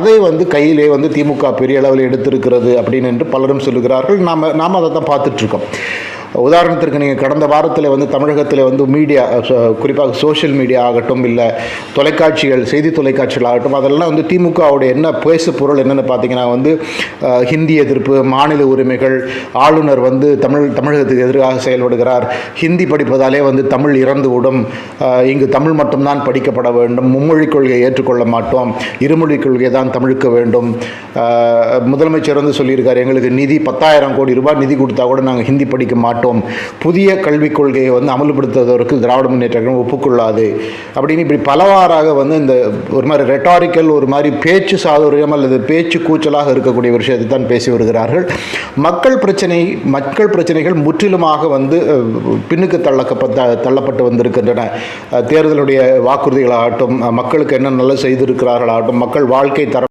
அதை வந்து கையிலே வந்து திமுக பெரிய அளவில் எடுத்திருக்கிறது அப்படின்னு என்று பலரும் சொல்லுகிறார்கள். நாம் நாம் அதை தான் பார்த்துட்ருக்கோம் உதாரணத்திற்கு நீங்கள் கடந்த வாரத்தில் வந்து தமிழகத்தில் வந்து மீடியா குறிப்பாக சோஷியல் மீடியா ஆகட்டும் இல்லை தொலைக்காட்சிகள் செய்தி தொலைக்காட்சிகள் ஆகட்டும் அதெல்லாம் வந்து திமுகவுடைய என்ன பேசு பொருள் என்னென்னு பார்த்தீங்கன்னா வந்து ஹிந்தி எதிர்ப்பு மாநில உரிமைகள் ஆளுநர் வந்து தமிழ் தமிழகத்துக்கு எதிராக செயல்படுகிறார். ஹிந்தி படிப்பதாலே வந்து தமிழ் இறந்து விடும். இங்கு தமிழ் மட்டும்தான் படிக்கப்பட வேண்டும். மும்மொழி கொள்கையை ஏற்றுக்கொள்ள மாட்டோம். இருமொழி கொள்கை தான் தமிழுக்கு வேண்டும். முதலமைச்சர் வந்து சொல்லியிருக்கார் எங்களுக்கு நிதி பத்தாயிரம் கோடி ரூபாய் நிதி கொடுத்தா கூட நாங்கள் ஹிந்தி படிக்க மாட்டோம். புதிய கல்விக் கொள்கையை வந்து அமல்படுத்துவதற்கு திராவிட முன்னேற்ற கழகம் ஒப்புக்கொள்ளாது. அப்படின்னு இப்படி பலவாறாக வந்து இந்த ஒரு மாதிரி ரெட்டாரிக்கல் ஒரு மாதிரி பேச்சு சாதுரியம் அல்லது பேச்சு கூச்சலாக இருக்கக்கூடிய விஷயத்தை தான் பேசி வருகிறார்கள். மக்கள் பிரச்சனை மக்கள் பிரச்சனைகள் முற்றிலுமாக வந்து பின்னுக்கு தள்ளக்கப்பட்ட தள்ளப்பட்டு வந்திருக்கின்றன. தேர்தலுடைய வாக்குறுதிகளாகட்டும் மக்களுக்கு என்ன நல்ல செய்திருக்கிறார்களாகட்டும் மக்கள் வாழ்க்கை தர